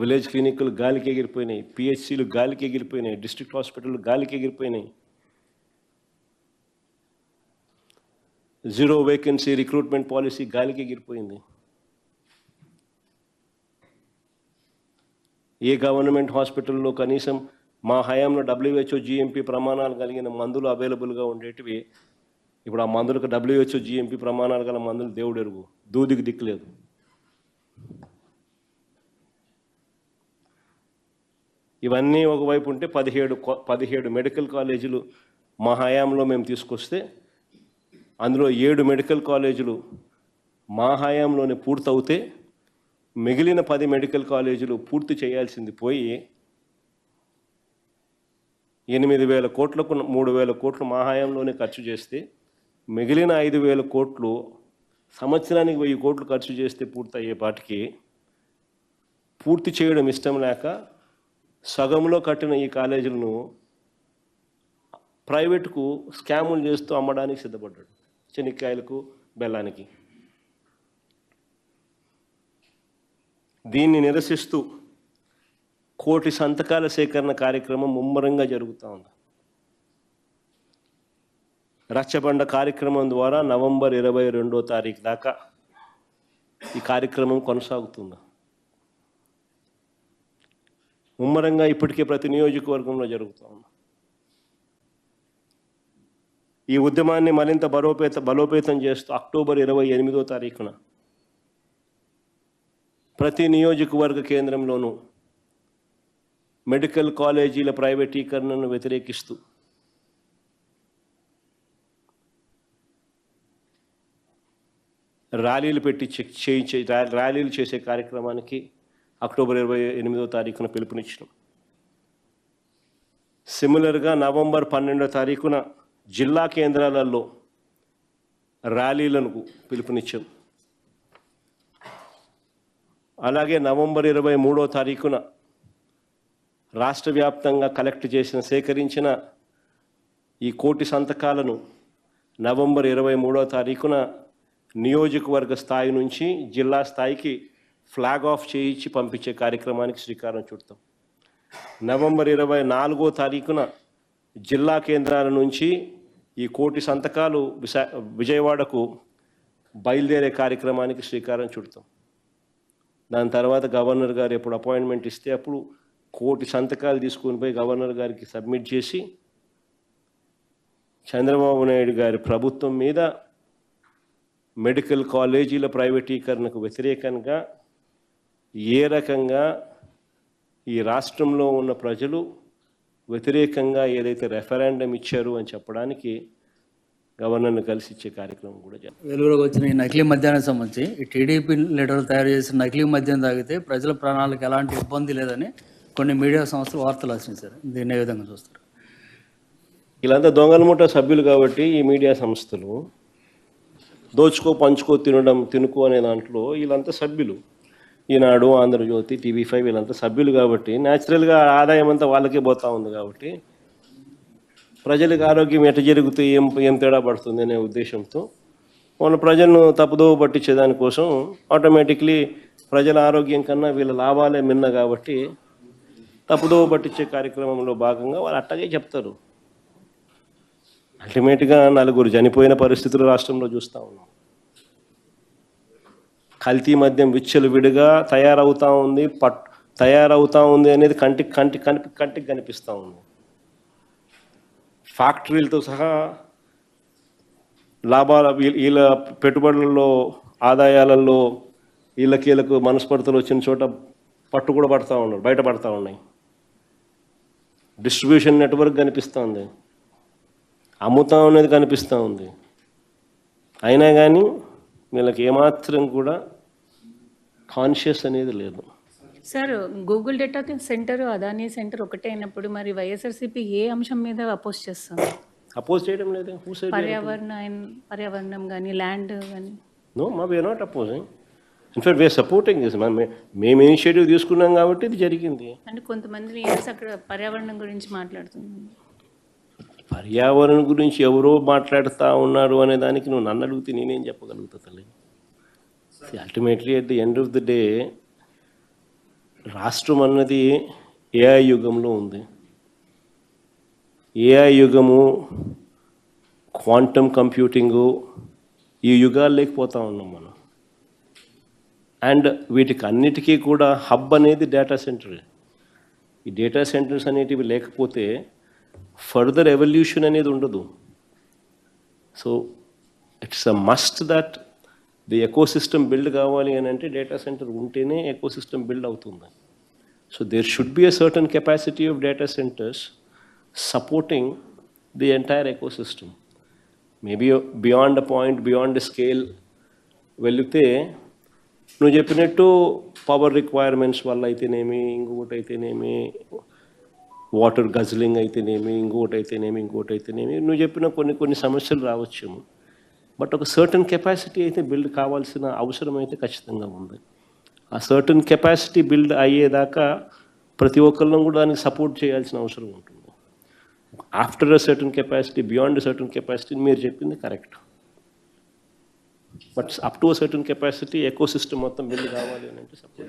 Village క్లినిక్లు గాలికి ఎగిరిపోయినాయి పిహెచ్సిలు గాలికి ఎగిరిపోయినాయి డిస్ట్రిక్ట్ హాస్పిటల్ గాలికి ఎగిరిపోయినాయి. జీరో వేకెన్సీ రిక్రూట్మెంట్ పాలసీ గాలికి ఎగిరిపోయింది. ఏ గవర్నమెంట్ హాస్పిటల్లో కనీసం మా హయాంలో డబ్ల్యూహెచ్ఓ జిఎంపీ ప్రమాణాలు కలిగిన మందులు అవైలబుల్గా ఉండేటివి ఇప్పుడు ఆ మందులకు డబ్ల్యూహెచ్ఓ జిఎంపీ ప్రమాణాలు గల మందులు దేవుడు ఎరుగు దూదికి దిక్కులేదు. ఇవన్నీ ఒకవైపు ఉంటే పదిహేడు పదిహేడు మెడికల్ కాలేజీలు మా హయాంలో మేము తీసుకొస్తే అందులో ఏడు మెడికల్ కాలేజీలు మా హయాంలోనే పూర్తవుతే మిగిలిన పది మెడికల్ కాలేజీలు పూర్తి చేయాల్సింది పోయి ఎనిమిది వేల కోట్లకు మూడు వేల కోట్లు మా హయాంలోనే ఖర్చు చేస్తే మిగిలిన ఐదు వేల కోట్లు సంవత్సరానికి వెయ్యి కోట్లు ఖర్చు చేస్తే పూర్తయ్యే పాటికి పూర్తి చేయడం ఇష్టం లేక సగంలో కట్టిన ఈ కాలేజీలను ప్రైవేట్కు స్కాములు చేస్తూ అమ్మడానికి సిద్ధపడ్డాడు. చెనిక్కాయలకు బెల్లానికి. దీన్ని నిరసిస్తూ కోటి సంతకాల సేకరణ కార్యక్రమం ముమ్మరంగా జరుగుతూ ఉంది. రచ్చబండ కార్యక్రమం ద్వారా నవంబర్ ఇరవై రెండో తారీఖు దాకా ఈ కార్యక్రమం కొనసాగుతుంది. ముమ్మరంగా ఇప్పటికే ప్రతి నియోజకవర్గంలో జరుగుతూ ఉంది. ఈ ఉద్యమాన్ని మరింత బలోపేత బలోపేతం చేస్తూ అక్టోబర్ ఇరవై ఎనిమిదో తారీఖున ప్రతి నియోజకవర్గ కేంద్రంలోనూ మెడికల్ కాలేజీల ప్రైవేటీకరణను వ్యతిరేకిస్తూ ర్యాలీలు పెట్టి చెక్ చేయించే ర్యా- ర్యాలీలు చేసే కార్యక్రమానికి అక్టోబర్ ఇరవై ఎనిమిదో తారీఖున పిలుపునిచ్చినాం. సిమిలర్గా నవంబర్ పన్నెండో తారీఖున జిల్లా కేంద్రాలలో ర్యాలీలను పిలుపునిచ్చాం. అలాగే నవంబర్ ఇరవై మూడో తారీఖున రాష్ట్ర వ్యాప్తంగా కలెక్ట్ చేసిన సేకరించిన ఈ కోటి సంతకాలను నవంబర్ ఇరవై మూడో తారీఖున నియోజకవర్గ స్థాయి నుంచి జిల్లా స్థాయికి ఫ్లాగ్ ఆఫ్ చేయించి పంపించే కార్యక్రమానికి శ్రీకారం చుడతాం. నవంబర్ ఇరవై నాలుగో తారీఖున జిల్లా కేంద్రాల నుంచి ఈ కోటి సంతకాలు విశా విజయవాడకు బయలుదేరే కార్యక్రమానికి శ్రీకారం చుడతాం. దాని తర్వాత గవర్నర్ గారు ఎప్పుడు అపాయింట్మెంట్ ఇస్తే అప్పుడు కోటి సంతకాలు తీసుకొని పోయి గవర్నర్ గారికి సబ్మిట్ చేసి చంద్రబాబు నాయుడు గారి ప్రభుత్వం మీద మెడికల్ కాలేజీల ప్రైవేటీకరణకు వ్యతిరేకంగా ఏ రకంగా ఈ రాష్ట్రంలో ఉన్న ప్రజలు వ్యతిరేకంగా ఏదైతే రెఫరెండం ఇచ్చారు అని చెప్పడానికి గవర్నర్ని కలిసి ఇచ్చే కార్యక్రమం కూడా వెలుగులోకి వచ్చిన ఈ నకిలీ మద్యానికి సంబంధించి ఈ టీడీపీ లీడర్లు తయారు చేసిన నకిలీ మద్యం తాగితే ప్రజల ప్రాణాలకు ఎలాంటి ఇబ్బంది లేదని కొన్ని మీడియా సంస్థలు వార్తలు రాసించారు దీన్ని ఏ విధంగా చూస్తారు? వీళ్ళంతా దొంగల ముఠ సభ్యులు కాబట్టి ఈ మీడియా సంస్థలు దోచుకో పంచుకో తినడం తినుకో అనే దాంట్లో వీళ్ళంతా సభ్యులు. ఈనాడు ఆంధ్రజ్యోతి టీవీ ఫైవ్ వీళ్ళంతా సభ్యులు కాబట్టి న్యాచురల్గా ఆదాయం అంతా వాళ్ళకే పోతా ఉంది కాబట్టి ప్రజలకు ఆరోగ్యం ఎట జరుగుతూ ఏం ఏం తేడా పడుతుంది అనే ఉద్దేశంతో వాళ్ళ ప్రజలను తప్పుదోవ పట్టించే దానికోసం ఆటోమేటిక్లీ ప్రజల ఆరోగ్యం కన్నా వీళ్ళ లాభాలే మిన్న కాబట్టి తప్పుదోవ పట్టించే కార్యక్రమంలో భాగంగా వాళ్ళు అట్టగే చెప్తారు. అల్టిమేట్గా నలుగురు చనిపోయిన పరిస్థితులు రాష్ట్రంలో చూస్తూ ఉన్నాం. కల్తీ మద్యం విచ్చలు విడిగా తయారవుతా ఉంది పట్ తయారవుతా ఉంది అనేది కంటికి కంటి కనిపి కంటికి కనిపిస్తూ ఉంది. ఫ్యాక్టరీలతో సహా లాభాల వీళ్ళ పెట్టుబడులలో ఆదాయాలలో వీళ్ళకి వీళ్ళకు మనస్పర్ధలు వచ్చిన చోట పట్టు కూడా పడతా ఉన్నారు బయట పడతా ఉన్నాయి. డిస్ట్రిబ్యూషన్ నెట్వర్క్ కనిపిస్తూ ఉంది. అమ్ముతాం అనేది కనిపిస్తూ ఉంది. అయినా కానీ వీళ్ళకి ఏమాత్రం కూడా కాన్షియస్ అనేది లేదు. Sir Google data center Adani center ఒకటే అయినప్పుడు మరి వైఎస్ఆర్సీపీ ఏ అంశం మీద అపోజ్ చేస్తుంది? అపోజ్ చేయడం లేదు. పర్యావరణ పర్యావరణం కానీ ల్యాండ్ కానీ నో మా we're not opposing in fact we're supporting this మేము ఇనిషియేటివ్ తీసుకున్నాం కాబట్టి ఇది జరిగింది. అంటే కొంతమంది అక్కడ పర్యావరణం గురించి మాట్లాడుతున్నారు. పర్యావరణం గురించి ఎవరో మాట్లాడుతూ ఉన్నారు అనే దానికి నువ్వు నన్ను అడిగితే నేనేం చెప్పగలుగుతా తల్లి? Ultimately at the end of the day రాష్ట్రం అన్నది ఏఐ యుగంలో ఉంది. ఏఐ యుగము క్వాంటమ్ కంప్యూటింగు ఈ యుగాలు లేకపోతా ఉన్నాం మనం. అండ్ వీటికి అన్నిటికీ కూడా హబ్ అనేది డేటా సెంటర్ ఈ డేటా సెంటర్స్ అనేటివి లేకపోతే ఫర్దర్ ఎవల్యూషన్ అనేది ఉండదు so it's a must that the ecosystem build కావాలి అని అంటే డేటా సెంటర్ ఉంటేనే ఎకో సిస్టమ్ బిల్డ్ అవుతుంది so there should be a certain capacity of data centers supporting the entire ecosystem maybe beyond a point beyond scale వెళితే నువ్వు చెప్పినట్టు power requirements వల్ల అయితేనేమి ఇంకొకటి అయితేనేమి వాటర్ గజ్లింగ్ అయితేనేమి ఇంకోటి అయితేనేమి ఇంకోటి అయితేనేమి నువ్వు చెప్పిన కొన్ని కొన్ని సమస్యలు రావచ్చేమో. బట్ ఒక సర్టన్ కెపాసిటీ అయితే బిల్డ్ కావాల్సిన అవసరం అయితే ఖచ్చితంగా ఉంది. ఆ సర్టన్ కెపాసిటీ బిల్డ్ అయ్యేదాకా ప్రతి ఒక్కళ్ళం కూడా దానికి సపోర్ట్ చేయాల్సిన అవసరం ఉంటుంది. After a certain capacity beyond certain capacity మీరు చెప్పింది correct but up to certain capacity ecosystem మొత్తం బిల్డ్ కావాలి అని అంటే సపోర్ట్